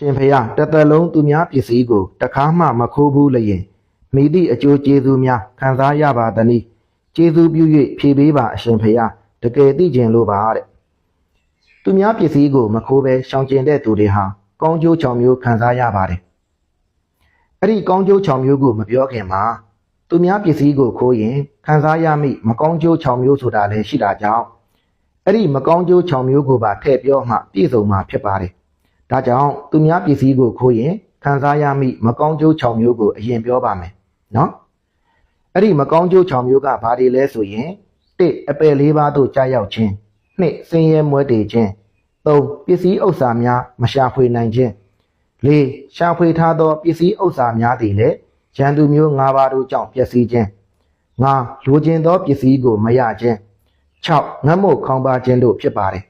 ရှင်ဖျားတစ်သက်လုံးသူများပစ္စည်းကိုတခါမှမခိုးဘူးလျင်မိသည့်အကျိုးကျေးဇူးများခံစားရပါသနည်းကျေးဇူးပြု၍ဖြည့်ပေးပါအရှင်ဖျားတကယ်သိကျင်လို့ပါတဲ့သူများပစ္စည်းကိုမခိုးဘဲရှောင်ကျင်တဲ့သူတွေဟာကောင်းကျိုးချောင်မျိုးခံစားရပါတယ်အဲ့ဒီကောင်းကျိုးချောင်မျိုးကိုမပြောခင်မှာသူများပစ္စည်းကိုခိုးရင်ခံစားရမိမကောင်းကျိုးချောင်မျိုးဆိုတာလည်းရှိတာကြောင့်အဲ့ဒီမကောင်းကျိုးချောင်မျိုးကိုပါထည့်ပြောမှပြည့်စုံမှာဖြစ်ပါတယ် ဒါကြောင့်သူများပစ္စည်းကိုခိုးရင်ခံစားရမိမကောင်းကျိုး6မျိုးကိုအရင်ပြောပါမယ်နော်အဲ့ဒီမကောင်းကျိုး6မျိုးကဘာတွေလဲဆိုရင်1အပယ်လေးပါးသို့ကြာရောက်ခြင်း2စင်ရဲမွဲတေခြင်း3ပစ္စည်းဥစ္စာများမရှာဖွေနိုင်ခြင်း4ရှာဖွေထားသောပစ္စည်းဥစ္စာများသည်လည်းရန်သူမျိုး၅ပါးတို့ကြောင့်ပျက်စီးခြင်း5လိုချင်သောပစ္စည်းကိုမရခြင်း6ငတ်မို့ခေါင်းပါခြင်းတို့ဖြစ်ပါတယ်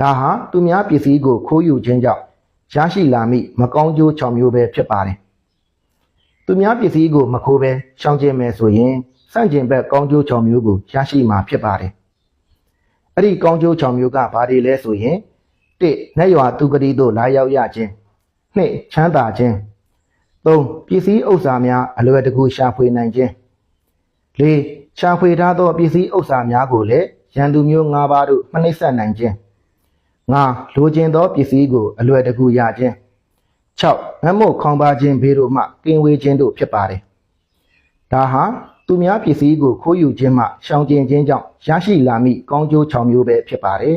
ဒါဟာသူများပစ္စည်းကိုခိုးယူခြင်းကြောင့်ရရှိလာမိမကောင်းကျိုး6မျိုးပဲဖြစ်ပါတယ်။သူများပစ္စည်းကိုမခိုးဘဲရှောင်ကျဉ်မယ်ဆိုရင်စန့်ကျင်ဘက်ကောင်းကျိုး6မျိုးကိုရရှိမှာဖြစ်ပါတယ်။အဲ့ဒီကောင်းကျိုး6မျိုးကဘာတွေလဲဆိုရင်1နတ်ရွာသူကတိတို့လာရောက်ရခြင်း2ချမ်းသာခြင်း3ပစ္စည်းဥစ္စာများအလွယ်တကူရှာဖွေနိုင်ခြင်း4ရှာဖွေထားသောပစ္စည်းဥစ္စာများကိုလည်းရန်သူမျိုး၅ပါးတို့မနှိမ့်ဆက်နိုင်ခြင်း ငါလိုချင်သောပစ္စည်းကိုအလွယ်တကူရခြင်း6ငတ်မို့ခေါင်းပါခြင်းဘေးတို့မှကင်းဝေးခြင်းတို့ဖြစ်ပါတယ်ဒါဟာသူများပစ္စည်းကိုခိုးယူခြင်းမှရှောင်ကျဉ်ခြင်းကြောင့်ရရှိလာမိကောင်းကျိုး6မျိုးပဲဖြစ်ပါတယ်